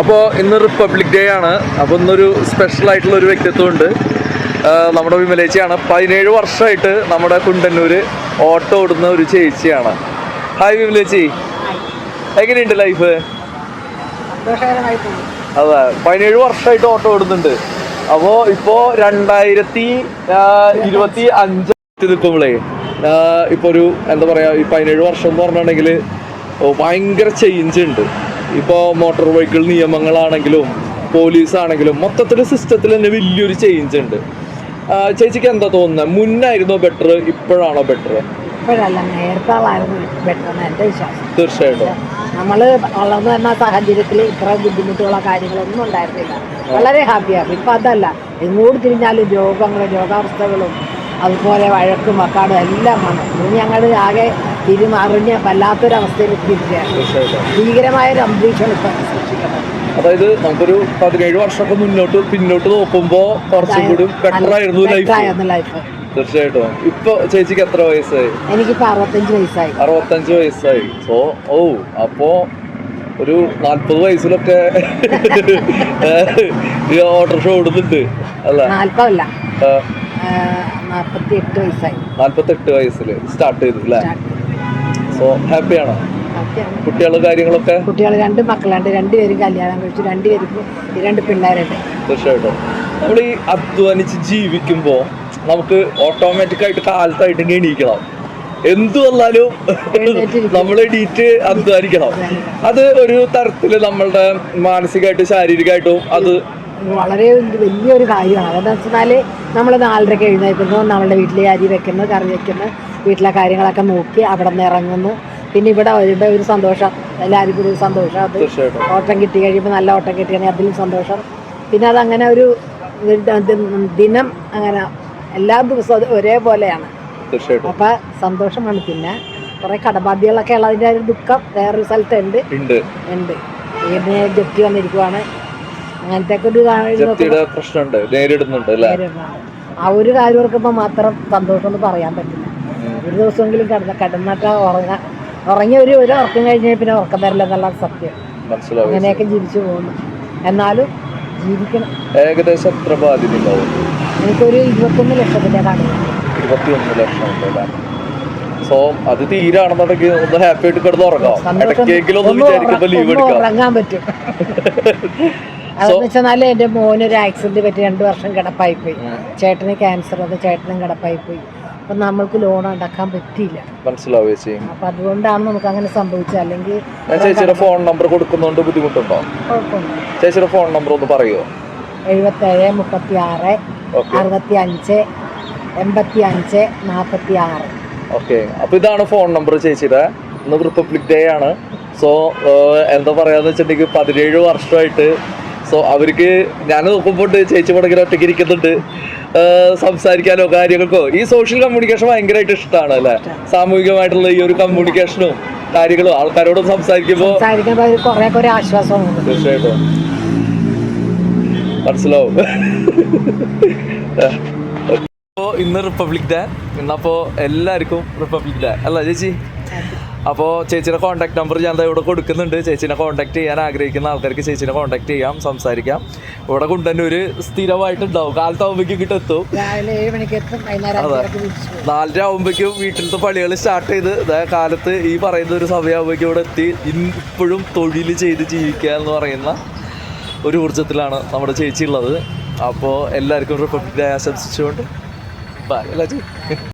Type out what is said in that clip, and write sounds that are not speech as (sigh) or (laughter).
അപ്പോൾ ഇന്ന് republic day ആണ്. അപ്പോൾ ഇന്നൊരു സ്പെഷ്യൽ ആയിട്ടുള്ള ഒരു വ്യക്തിത്വം ഉണ്ട്. ആ, നമ്മുടെ വിമലേച്ചിയാണ്. പതിനേഴ് വർഷമായിട്ട് നമ്മുടെ കുണ്ടന്നൂര് ഓട്ടോ ഓടുന്ന ഒരു ചേച്ചിയാണ്. ഹായ് വിമലേച്ചി. എങ്ങനെയുണ്ട് ലൈഫ് അതെ പതിനേഴ് വർഷമായിട്ട് ഓട്ടോ ഓടുന്നുണ്ട്. അപ്പോൾ ഇപ്പോ രണ്ടായിരത്തി ഇരുപത്തി അഞ്ച് നിൽക്കുമ്പോളേ ഇപ്പൊ ഒരു എന്താ പറയുക ഈ പതിനേഴ് വർഷം എന്ന് പറഞ്ഞിട്ടുണ്ടെങ്കിൽ ഭയങ്കര ചേഞ്ച് ഉണ്ട്. ഇപ്പോൾ മോട്ടോർ വെഹിക്കിൾ നിയമങ്ങളാണെങ്കിലും പോലീസ് ആണെങ്കിലും മൊത്തത്തിൽ സിസ്റ്റത്തിൽ തന്നെ വലിയൊരു ചേഞ്ച് ഉണ്ട്. ചേച്ചിക്ക് എന്താ തോന്നുന്നത് മുന്നായിരുന്നോ ബെറ്റർ ഇപ്പോഴാണോ ബെറ്റർ ഇപ്പോഴല്ല നേരത്താളായിരുന്നു ബെറ്റർ എന്ന് എന്റെ വിശ്വാസം. തീർച്ചയായിട്ടും. നമ്മൾ വളർന്നു വരുന്ന സാഹചര്യത്തിൽ ഇത്ര ബുദ്ധിമുട്ടുള്ള കാര്യങ്ങളൊന്നും ഉണ്ടായിരുന്നില്ല. വളരെ ഹാപ്പിയാണ് ഇപ്പം അതല്ല. എങ്ങോട്ട് തിരിഞ്ഞാലും രോഗങ്ങളും രോഗാവസ്ഥകളും അതുപോലെ വഴക്കും വക്കാടും എല്ലാം വന്നു. ഇനി ഞങ്ങൾ ആകെ തിരുമറിഞ്ഞ് വല്ലാത്തൊരവസ്ഥയിൽ എത്തിയിരിക്കുകയാണ്. തീർച്ചയായിട്ടും. ഭീകരമായ ഒരു അന്തരീക്ഷമാണ് ഇപ്പം സൃഷ്ടിക്കുന്നത് അതായത് നമുക്കൊരു പതിനേഴ് വർഷമൊക്കെ മുന്നോട്ട് പിന്നോട്ട് നോക്കുമ്പോ കുറച്ചും കൂടി ബെറ്റർ ആയിരുന്നു ലൈഫ് തീർച്ചയായിട്ടും. ഇപ്പൊ ചേച്ചിക്ക് എത്ര വയസ്സായി? എനിക്ക് അറുപത്തഞ്ച് വയസ്സായി. അറുപത്തഞ്ച് വയസ്സായി. സോ ഓ അപ്പോ ഒരു നാല്പത് വയസ്സിലൊക്കെ ഓട്ടോറിക്ഷ ഓടുന്നുണ്ട് അല്ല? നാല്പതല്ല. നാൽപ്പത്തി എട്ട് വയസ്സായി. നാല്പത്തെട്ട് വയസ്സിൽ സ്റ്റാർട്ട് ചെയ്തു അല്ലേ? സോ ഹാപ്പിയാണോ? കുട്ടികളും കാര്യങ്ങളൊക്കെ? കുട്ടികൾ രണ്ട് മക്കളുണ്ട്. രണ്ടുപേരും കല്യാണം കഴിച്ചു. രണ്ടുപേർക്ക് രണ്ട് പിള്ളേരുണ്ട്. തീർച്ചയായിട്ടും. നമ്മൾ ഈ അധ്വാനിച്ച് ജീവിക്കുമ്പോൾ നമുക്ക് ഓട്ടോമാറ്റിക് ആയിട്ട് കാലത്തായിട്ട് എണീക്കണം. എന്തു വന്നാലും. നമ്മൾ എണീറ്റ് അധ്വാനിക്കണം. അത് ഒരു തരത്തിൽ നമ്മളുടെ മാനസികമായിട്ടും ശാരീരികമായിട്ടും അത് വളരെ വലിയൊരു കാര്യമാണ്. അതെന്ന് വെച്ചാൽ നമ്മൾ നാലരയ്ക്ക് എഴുന്നേൽക്കുന്നു നമ്മളുടെ വീട്ടിലെ അരി വെക്കുന്നു കറി വെക്കുന്നു വീട്ടിലെ കാര്യങ്ങളൊക്കെ നോക്കി അവിടെ നിന്ന് ഇറങ്ങുന്നു. പിന്നെ ഇവിടെ അവരുടെ ഒരു സന്തോഷം എല്ലാവരും കൂടി ഒരു സന്തോഷം. അത് ഓട്ടം കിട്ടി കഴിയുമ്പോൾ നല്ല ഓട്ടം കിട്ടിയാണെങ്കിൽ അതിലും സന്തോഷം. പിന്നെ അതങ്ങനെ ഒരു ദിനം അങ്ങനെ എല്ലാ ദിവസവും അത് ഒരേപോലെയാണ്. അപ്പം സന്തോഷമാണ്. പിന്നെ കുറേ കടബാധ്യകളൊക്കെ ഉള്ളതിന്റെ ഒരു ദുഃഖം വേറൊരു സ്ഥലത്തുണ്ട്. ഉണ്ട്. ഉണ്ട്. വീടിന് ജപ്തി വന്നിരിക്കുവാണ്. അങ്ങനത്തെ ഒക്കെ ഒരു പ്രശ്നമുണ്ട് നേരിടുന്നുണ്ട് ആ ഒരു കാര്യം ഓർക്കുമ്പോൾ മാത്രം സന്തോഷം എന്ന് പറയാൻ പറ്റില്ല. ഒരു ദിവസമെങ്കിലും കിടന്ന കിടന്നിട്ട് ഉറങ്ങാൻ ഉറങ്ങി ഒരു ഒരു ഉറക്കം കഴിഞ്ഞാൽ പിന്നെ ഉറക്കം തരില്ല എന്നുള്ള സത്യം. അങ്ങനെയൊക്കെ ജീവിച്ചു പോകുന്നു. എന്നാലും ജീവിക്കണം. ഏകദേശം എത്ര ബാധ്യത ഉണ്ടാവും എനിക്കൊരു ഇരുപത്തൊന്ന് ലക്ഷത്തിന്റെ കടയാണ് ഇരുപത്തിയൊന്ന് ലക്ഷം സോ അത് തീരാണെന്നുണ്ടെങ്കിൽ ഒന്ന് ഹാപ്പി ആയിട്ട് കിടന്ന് ഉറങ്ങാം. ഇടയ്ക്കെങ്കിലും ഒന്ന് വിചാരിക്കുമ്പോൾ ലീവ് എടുക്കാം. ഉറങ്ങാൻ പറ്റും. (laughs) അതെന്ന് വെച്ചാൽ എന്റെ മോനൊരു ആക്സിഡന്റ് പറ്റി രണ്ട് വർഷം കിടപ്പായി പോയി. ചേട്ടന് ക്യാൻസർ അത് ചേട്ടനും കിടപ്പായി പോയി അപ്പൊ നമ്മൾക്ക് ലോൺ അടക്കാൻ പറ്റിയില്ല. മനസ്സിലാവുക ചേച്ചി അപ്പം അതുകൊണ്ടാണ് നമുക്ക് അങ്ങനെ സംഭവിച്ചത്. അല്ലെങ്കിൽ ഞാൻ ചേച്ചിയുടെ ഫോൺ നമ്പർ കൊടുക്കുന്നതുകൊണ്ട് ബുദ്ധിമുട്ടുണ്ടോ? കുഴപ്പമൊന്നും ചേച്ചിയുടെ ഫോൺ നമ്പർ ഒന്ന് പറയുമോ എഴുപത്തേഴ് മുപ്പത്തി ആറ് ഓക്കെ. അറുപത്തി അഞ്ച് എൺപത്തി അഞ്ച് നാൽപ്പത്തി ആറ് ഓക്കെ. അപ്പൊ ഇതാണ് ഫോൺ നമ്പർ ചേച്ചിയുടെ. ഇന്ന് റിപ്പബ്ലിക് ഡേ ആണ്. സോ എന്താ പറയാന്ന് വെച്ചിട്ടുണ്ടെങ്കിൽ പതിനേഴ് വർഷമായിട്ട് സോ അവർക്ക് ഞാൻ നോക്കുമ്പോൾ ചേച്ചി പടങ്ങനെ ഒറ്റയ്ക്ക് ഇരിക്കുന്നുണ്ട്. സംസാരിക്കാനോ കാര്യങ്ങൾക്കോ. ഈ സോഷ്യൽ കമ്മ്യൂണിക്കേഷൻ ഭയങ്കരമായിട്ട് ഇഷ്ടമാണ് അല്ലെ? സാമൂഹികമായിട്ടുള്ള ഈ ഒരു കമ്മ്യൂണിക്കേഷനും കാര്യങ്ങളും ആൾക്കാരോട് സംസാരിക്കുമ്പോൾ തീർച്ചയായിട്ടും. മനസ്സിലാവും. അപ്പോൾ ഇന്ന് റിപ്പബ്ലിക് ഡേ. ഇന്നപ്പോ എല്ലാവർക്കും റിപ്പബ്ലിക് ഡേ. അല്ല ചേച്ചി? അപ്പോൾ ചേച്ചിയുടെ കോൺടാക്ട് നമ്പർ ഞാൻ ഇവിടെ കൊടുക്കുന്നുണ്ട്. ചേച്ചിനെ കോൺടാക്ട് ചെയ്യാൻ ആഗ്രഹിക്കുന്ന ആൾക്കാർക്ക് ചേച്ചിനെ കോൺടാക്ട് ചെയ്യാം സംസാരിക്കാം. ഇവിടെ കൊണ്ടുതന്നൊരു സ്ഥിരമായിട്ടുണ്ടാവും. കാലത്താവുമ്പോഴേക്കും ഇങ്ങോട്ട് എത്തും. അതെ. നാലര ആവുമ്പോഴേക്കും വീട്ടിലത്തെ പണികൾ സ്റ്റാർട്ട് ചെയ്ത് അതായത് കാലത്ത് ഈ പറയുന്ന ഒരു സമയമാകുമ്പോഴേക്കും ഇവിടെ എത്തി. ഇപ്പോഴും തൊഴിൽ ചെയ്ത് ജീവിക്കുക എന്ന് പറയുന്ന ഒരു ഊർജത്തിലാണ് നമ്മുടെ ചേച്ചി ഉള്ളത്. അപ്പോൾ എല്ലാവർക്കും റിപ്പബ്ലിക് ഡേ ആശംസിച്ചുകൊണ്ട് ബൈ അല്ല